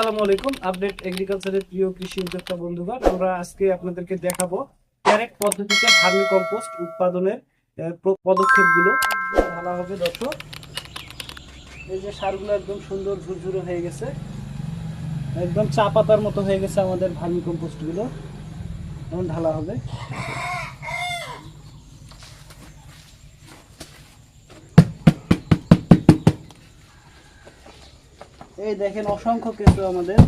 আসসালামু আলাইকুম। আপডেট এগ্রিকালচারের প্রিয় কৃষি উদ্যোক্তা বন্ধুগণ, আমরা আজকে আপনাদেরকে দেখাবো ক্যারেট পদ্ধতিতে ভার্মি কম্পোস্ট উৎপাদনের পদক্ষেপগুলো। ঢালা হবে, দর্শক। এই যে সারগুলো একদম সুন্দর ঝুরঝুরে হয়ে গেছে। একদম চা পাতার মতো হয়ে গেছে আমাদের ভার্মি কম্পোস্টগুলো। এখন ঢালা হবে। এই দেখেন অসংখ্য কেঁচো আমাদের।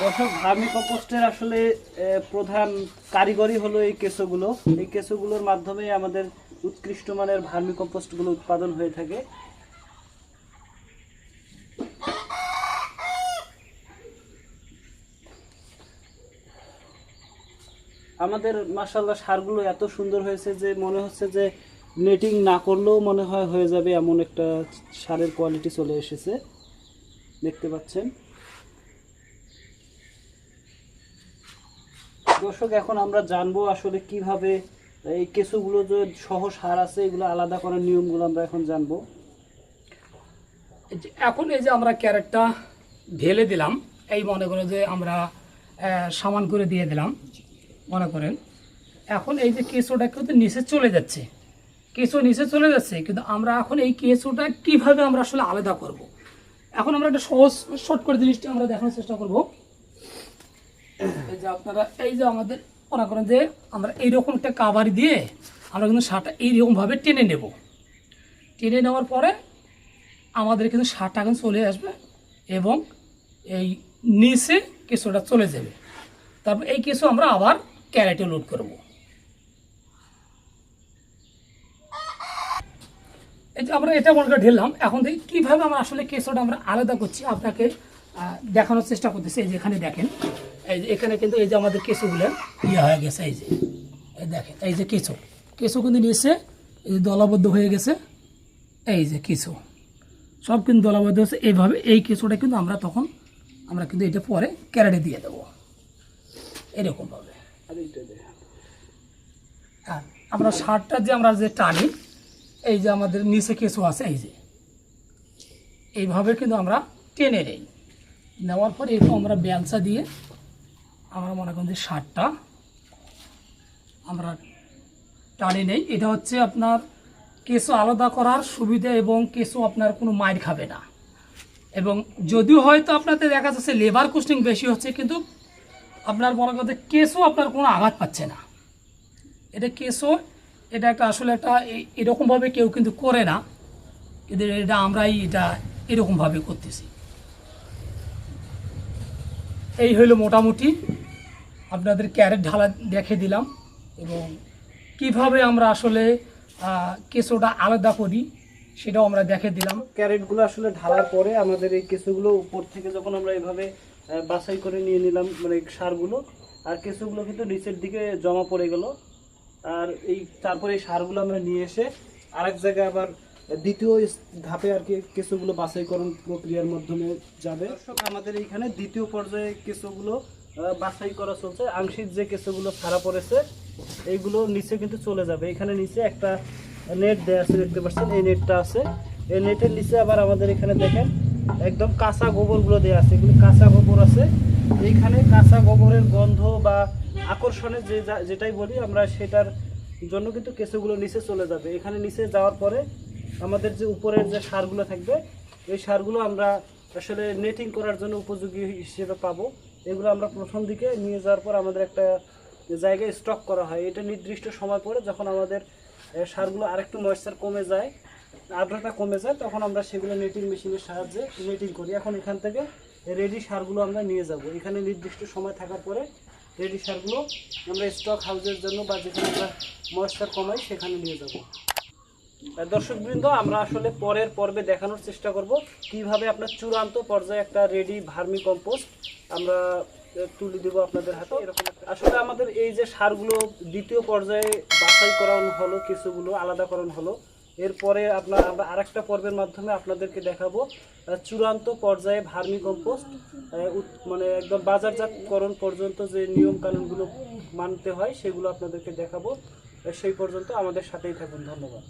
দর্শক, ভার্মি কম্পোস্টের আসলে প্রধান কারিগরি হলো এই কেঁচোগুলো। এই কেঁচোগুলোর মাধ্যমে আমাদের উৎকৃষ্ট মানের ভার্মি কম্পোস্টগুলো উৎপাদন হয়ে থাকে। আমাদের মাসাল্লাহ সারগুলো এত সুন্দর হয়েছে যে মনে হচ্ছে যে নেটিং না করলেও মনে হয় হয়ে যাবে এমন একটা সারের কোয়ালিটি চলে এসেছে। দেখতে পাচ্ছেন। দর্শক, এখন আমরা জানব আসলে কীভাবে এই কেঁচুগুলো যে সহ সার আছে, এগুলো আলাদা করার নিয়মগুলো আমরা এখন জানব। এখন এই যে আমরা ক্যারেটটা ঢেলে দিলাম, এই মনে করো যে আমরা সামান করে দিয়ে দিলাম, মনে করেন। এখন এই যে কেঁচোটা কিন্তু নিচে চলে যাচ্ছে। কেঁচো নিচে চলে যাচ্ছে, কিন্তু আমরা এখন এই কেঁচোটা কীভাবে আমরা আসলে আলাদা করব। এখন আমরা একটা সহজ শর্ট করে জিনিসটা আমরা দেখানোর চেষ্টা করব। এই যে আপনারা, এই যে আমাদের মনে করেন যে আমরা এইরকম একটা কাভার দিয়ে আমরা কিন্তু সারটা এইরকমভাবে টেনে নেব। টেনে নেওয়ার পরে আমাদের কিন্তু সারটা এখন চলে আসবে এবং এই নিচে কেঁচোটা চলে যাবে। তারপর এই কেঁচো আমরা আবার ক্যারেটে লোড করব এই যে আমরা এটা মনে করে ঢেললাম, এখন দেখি কীভাবে আমরা আসলে কেঁচোটা আমরা আলাদা করছি, আপনাকে দেখানোর চেষ্টা করতেছি। এই যে এখানে দেখেন, এই যে এখানে কিন্তু এই যে আমাদের কেঁচোগুলো ইয়ে হয়ে গেছে, এই যে, এই দেখেন, এই যে কেঁচো কেঁচো কিন্তু নিচে এই যে দলবদ্ধ হয়ে গেছে, এই যে কেঁচো সব কিন্তু দলাবদ্ধ হয়েছে, এইভাবে এই কেঁচোটা কিন্তু আমরা তখন, আমরা কিন্তু এটা পরে ক্যারেটে দিয়ে দেবো। এরকমভাবে। আমরা সারটা যে আমরা যে টানি এই যে আমাদের নিচে কেঁচো আছে, এই যে। এইভাবে কিন্তু আমরা টেনে নেই। নেওয়ার পর একটু আমরা ব্যালসা দিয়ে আমরা মনে করেন যে সারটা আমরা টানে নেই। এটা হচ্ছে আপনার কেঁচো আলাদা করার সুবিধা এবং কেঁচো আপনার কোনো মাইর খাবে না। এবং যদিও হয়তো আপনাদের দেখা যাচ্ছে লেবার কোস্টিং বেশি হচ্ছে, কিন্তু আপনার মনে করতে কেঁচো আপনার কোনো আঘাত পাচ্ছে না। এটা কেসও এটা একটা আসলে একটা এরকমভাবে কেউ কিন্তু করে না। কিন্তু এটা আমরাই এটা এরকমভাবে করতেছি। এই হইল মোটামুটি। আপনাদের ক্যারেট ঢালা দেখে দিলাম এবং কীভাবে আমরা আসলে কেঁচোটা আলাদা করি সেটাও আমরা দেখে দিলাম। ক্যারেটগুলো আসলে ঢালার পরে আমাদের এই কেঁচুগুলো উপর থেকে যখন আমরা এইভাবে বাছাই করে নিয়ে নিলাম মানে সারগুলো, আর কেঁচুগুলো কিন্তু নিচের দিকে জমা পড়ে গেল। আর এই তারপরে এই সারগুলো আমরা নিয়ে এসে আরেক জায়গায় আবার দ্বিতীয় ধাপে আর কি কেঁচুগুলো বাছাইকরণ প্রক্রিয়ার মাধ্যমে যাবে। দর্শক, আমাদের এইখানে দ্বিতীয় পর্যায়ে কেঁচুগুলো বাছাই করা চলছে। আংশিক যে কেঁচুগুলো ছাড়া পড়েছে, এইগুলো নিচে কিন্তু চলে যাবে। এখানে নিচে একটা নেট দেওয়া আছে, দেখতে পাচ্ছেন? এই নেটটা আছে। এই নেটের নিচে আবার আমাদের এখানে দেখেন, একদম কাঁচা গোবরগুলো দেওয়া আছে। এগুলো কাঁচা গোবর আছে। এইখানে কাঁচা গোবরের গন্ধ বা আকর্ষণের যে যা- যেটাই বলি, আমরা সেটার জন্য কিন্তু কেঁচুগুলো নিচে চলে যাবে। এখানে নিচে যাওয়ার পরে আমাদের যে উপরের যে সারগুলো থাকবে, এই সারগুলো আমরা আসলে নেটিং করার জন্য উপযোগী হিসেবে পাবো। এগুলো আমরা প্রথম দিকে নিয়ে যাওয়ার পর আমাদের একটা জায়গায় স্টক করা হয়। এটা নির্দিষ্ট সময় পরে যখন আমাদের সারগুলো আরেকটু ময়েশ্চার কমে যায়, আর্দ্রতা কমে যায়, তখন আমরা সেগুলো নেটিং মেশিনের সাহায্যে নেটিং করি। এখন এখান থেকে রেডি সারগুলো আমরা নিয়ে যাব। এখানে নির্দিষ্ট সময় থাকার পরে রেডি সারগুলো আমরা স্টক হাউসের জন্য বা যেখানে আমরা ময়েশ্চার কমাই, সেখানে নিয়ে যাব। দর্শকবৃন্দ, আমরা আসলে পরের পর্বে দেখানোর চেষ্টা করব কীভাবে আপনার চূড়ান্ত পর্যায়ে একটা রেডি ভার্মি কম্পোস্ট আমরা তুলে দেবো আপনাদের হাতে। এরকম আসলে আমাদের এই যে সারগুলো দ্বিতীয় পর্যায়ে বাছাই করানো হলো, কিছুগুলো আলাদাকরণ হলো এরপরে আপনার, আমরা আরেকটা পর্বের মাধ্যমে আপনাদেরকে দেখাবো চূড়ান্ত পর্যায়ে ভার্মি কম্পোস্ট মানে একদম বাজারজাতকরণ পর্যন্ত যে নিয়ম কানুনগুলো মানতে হয়, সেগুলো আপনাদেরকে দেখাবো। সেই পর্যন্ত আমাদের সাথেই থাকুন। ধন্যবাদ।